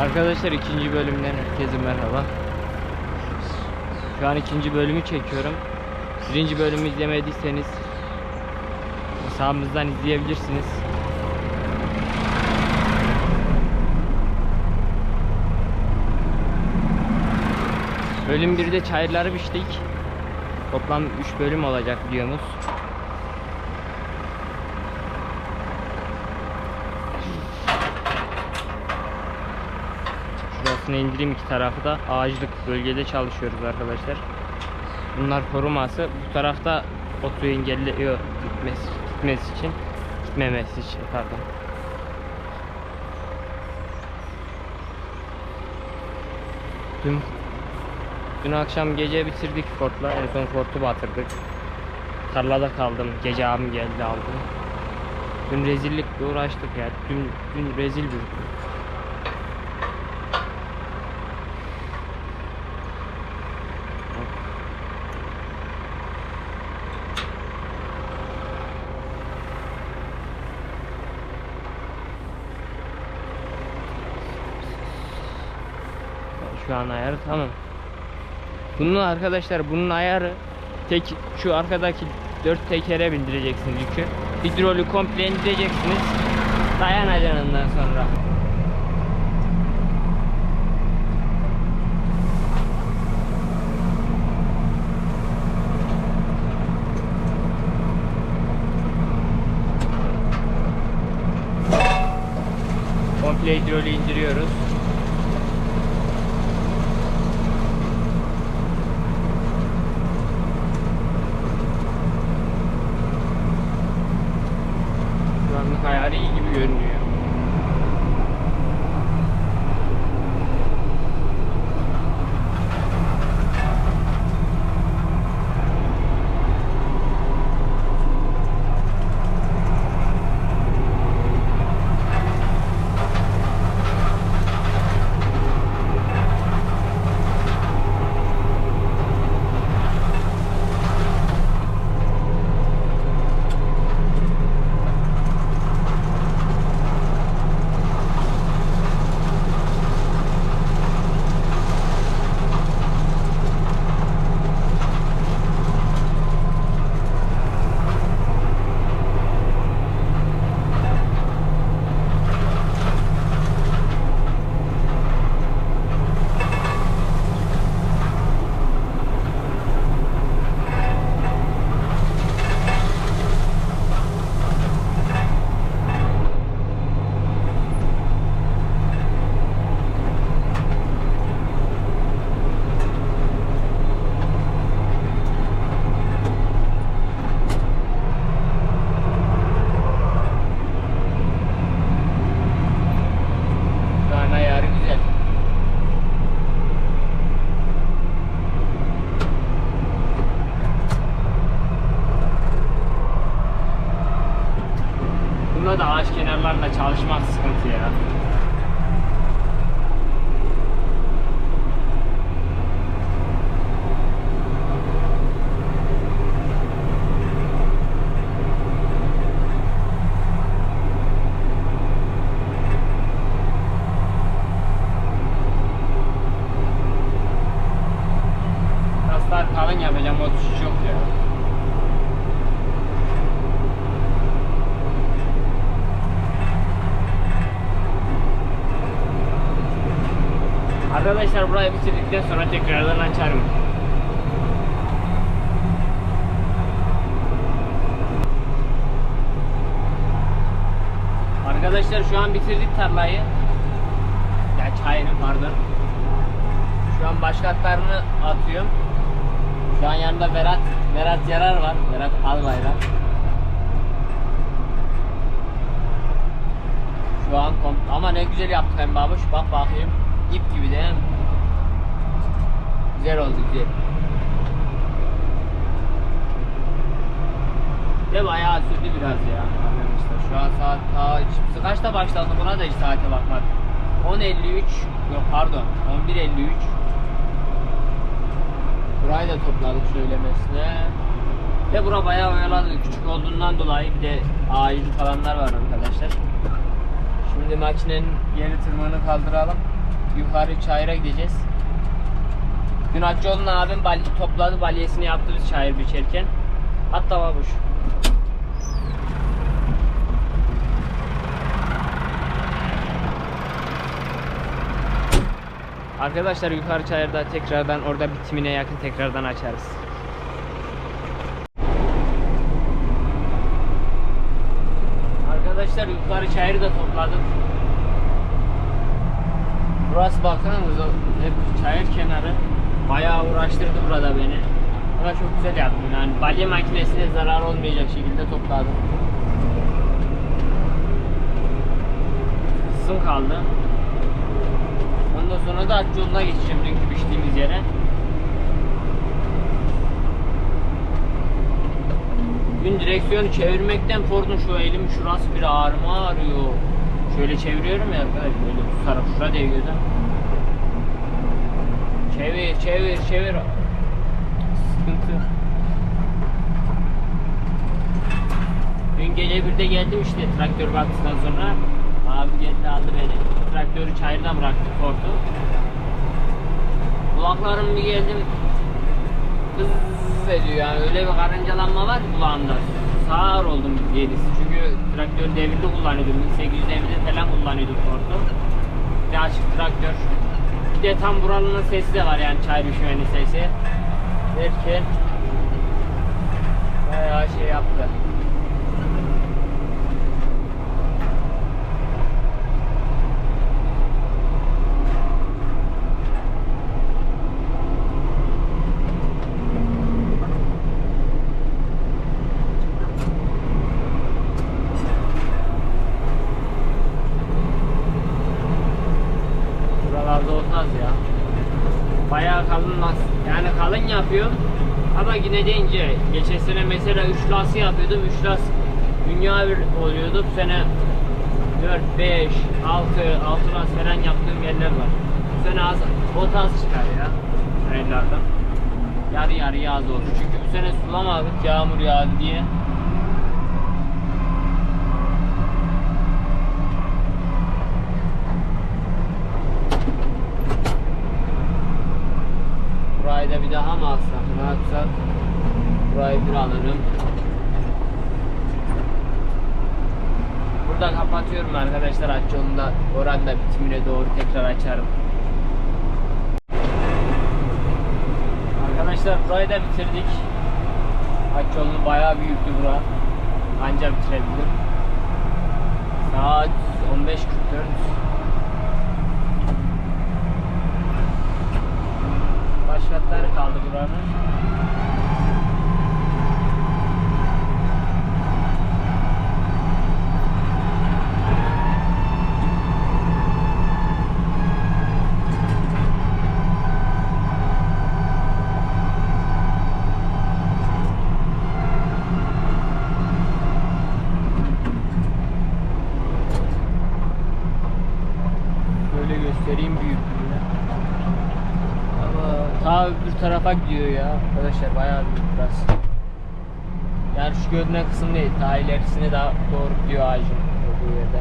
Arkadaşlar ikinci bölümden herkese merhaba. Şu an ikinci bölümü çekiyorum. Birinci bölümü izlemediyseniz hesabımızdan izleyebilirsiniz. Bölüm 1'de çayırları biçtik. Toplam 3 bölüm olacak videomuz. Şurasını indireyim iki tarafı da ağaçlık bölgede çalışıyoruz arkadaşlar. Bunlar koruması. Bu tarafta otu engelliyor gitmesi, gitmesi için. Gitmemesi için pardon. Dün, dün akşam gece bitirdik Fort'la. En son Fort'u batırdık. Tarlada kaldım. Gece abim geldi aldı. Dün rezillikle uğraştık ya. Dün, dün rezil bir gün. Şu an ayarı tamam. Bunun arkadaşlar bunun ayarı tek şu arkadaki dört tekere bindireceksiniz yükü. Hidrolü komple indireceksiniz. Dayanacaksın ondan sonra. Komple hidrolü indiriyoruz. Arkadaşlar burayı bitirdikten sonra tekrardan açarım. Arkadaşlar şu an bitirdik tarlayı. Ya çayını pardon. Şu an başkatlarını atıyorum. Şu an yanında Berat, Berat Yarar var. Berat Albayrak. Şu an kom ama ne güzel yaptık hem babuş. Bak bakayım. İp gibi değil mi? Güzel oldu güzel. Ve bayağı sürdü biraz ya. Arkadaşlar şu an saat daha biz kaçta başladı buna da hiç saate bakmadım. 10.53 yok pardon 11.53 Burayı da topladık söylemesine. Ve bura bayağı oyaladı. Küçük olduğundan dolayı bir de ağacı falanlar var arkadaşlar. Şimdi makinenin geri tırmağını kaldıralım. Yukarı çayıra gideceğiz. Dün Hacıoğlu'nun abim bal topladı balyesini yaptı biz çayır biçerken. Hatta babuş. Arkadaşlar yukarı çayırda tekrardan orada bitimine yakın tekrardan açarız. Arkadaşlar yukarı çayırı da topladık. Burası bakın hep çayır kenarı. Bayağı uğraştırdı burada beni. Ama çok güzel yaptım yani balya makinesine zarar olmayacak şekilde topladım. Kısım kaldı. Ondan sonra da yoluna geçeceğim dünkü biçtiğimiz yere. Dün direksiyonu çevirmekten Ford'un şu elim şurası bir ağrıma ağrıyor. Şöyle çeviriyorum ya böyle tutarak şura değiyordu. Çevir çevir çevir. Sıkıntı. Dün gece birde geldim işte traktör baktıktan sonra. Abi geldi aldı beni. Traktörü çayırdan bıraktı Ford'u. Kulaklarım bir geldim. Kız ediyor yani öyle bir karıncalanma var ki kulağımda. Sağır oldum gerisi. Çünkü traktör devirli kullanıyordum. 1800 devirli falan kullanıyordum Ford'u. Bir açık traktör. Bir de tam buranın sesi de var yani çay düşmenin sesi. Derken bayağı şey yaptı. Bayağı kalınmaz. Yani kalın yapıyor. Ama yine de ince. Geçen sene mesela 3 las yapıyordum. 3 las dünya bir oluyordu. Bu sene 4, 5, 6, 6 las falan yaptığım yerler var. Bu sene az, bot az çıkar ya. Trailerden. Yarı yarıya az oldu. Çünkü bu sene sulamadık yağmur yağdı diye. Burayı da bir daha mı alsak? Ne yapsak? Burayı bir alalım. Burada kapatıyorum arkadaşlar. Aç yolunda oranın da bitimine doğru tekrar açarım. Arkadaşlar burayı da bitirdik. Aç yolunu bayağı büyüktü bura. Anca bitirebildim. Saat 15.44. Baş katları kaldı buranın. Böyle göstereyim büyüklüğünü. Ama ta öbür tarafa gidiyor ya arkadaşlar bayağı büyük burası. Yani şu görünen kısım değil, ta ilerisine daha doğru gidiyor ağacın olduğu yerde.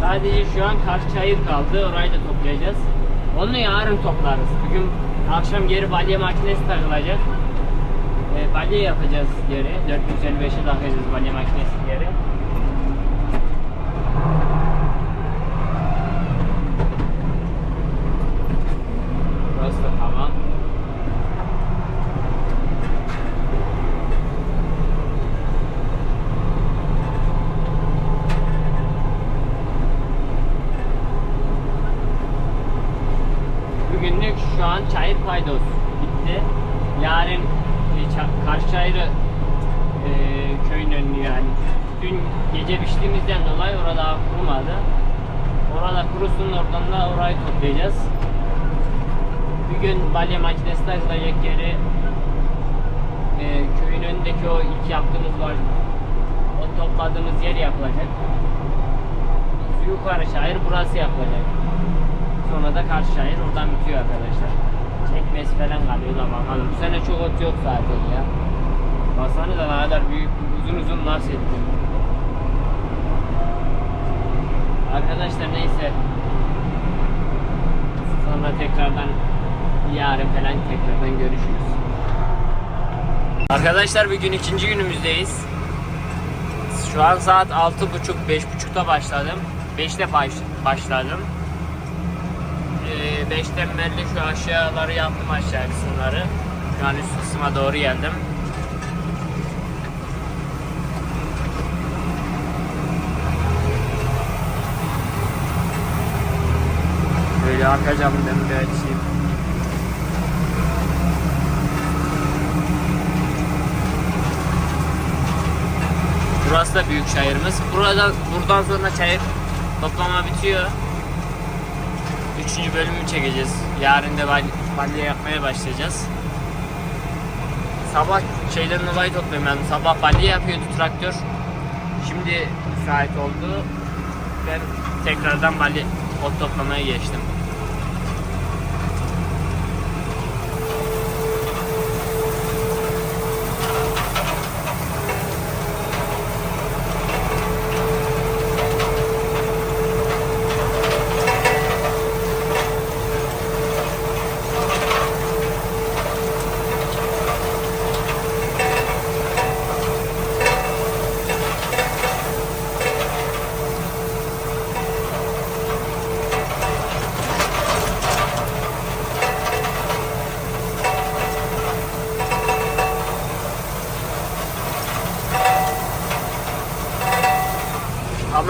Sadece şu an karşı çayır kaldı. Orayı da toplayacağız. Onu yarın toplarız. Bugün akşam geri balya makinesi takılacak. E, balya yapacağız geri. 455'e takacağız balya makinesi geri. Burası da tamam. Bugünlük şu an çayır paydos bitti. Yarın e, Karşıçayırı e, köyün önünü yani. Dün gece biçtiğimizden dolayı orada kurumadı. Orada kurusun oradan da orayı toplayacağız. Bugün balya makinesi takılacak yeri e, köyün önündeki o ilk yaptığımız var. O topladığımız yer yapılacak. Yukarı şair burası yapılacak. sonra da Karşıyayır oradan bitiyor arkadaşlar. Çekmez falan kalıyor da bakalım. Bu sene çok ot yok zaten ya. Baksanıza ne kadar büyük uzun uzun nasıl ettim. Arkadaşlar neyse. Sonra tekrardan yarın falan tekrardan görüşürüz. Arkadaşlar bugün ikinci günümüzdeyiz. Şu an saat 6.30-5.30'da başladım. 5'te baş, başladım. Ee, 5'ten beri şu aşağıları yaptım aşağı kısımları. Şu an üst kısma doğru geldim. Böyle arka camdan bir açayım. Burası da büyük çayırımız. Buradan buradan sonra çayır toplama bitiyor. Üçüncü bölümü çekeceğiz. Yarın da bal balya yapmaya başlayacağız. Sabah şeylerin olayı topluyorum ben. Sabah balya yapıyordu traktör. Şimdi müsait oldu. Ben tekrardan balya ot toplamaya geçtim.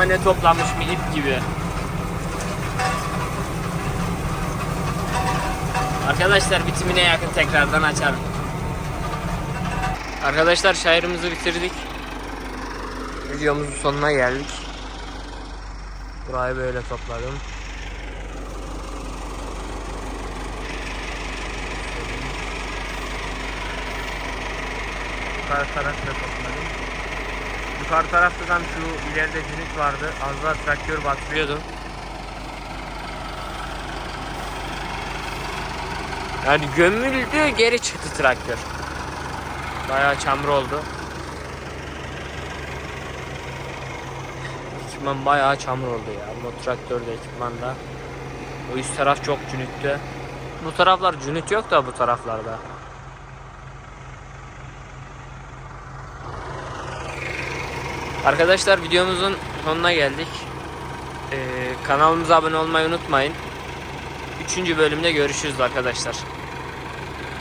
Ama ne toplanmış bir ip gibi. Arkadaşlar bitimine yakın tekrardan açarım. Arkadaşlar şairimizi bitirdik. Videomuzun sonuna geldik. Burayı böyle topladım. Yukarı tarafta topladım. Yukarı taraftan şu ileride cünüt vardı. Az daha traktör batırıyordu. Yani gömüldü geri çıktı traktör. Bayağı çamur oldu. Ekipman bayağı çamur oldu ya. Bu traktörde ekipmanda. O üst taraf çok cünüttü. Bu taraflar cünüt yok da bu taraflarda. Arkadaşlar videomuzun sonuna geldik. Ee, kanalımıza abone olmayı unutmayın. Üçüncü bölümde görüşürüz arkadaşlar.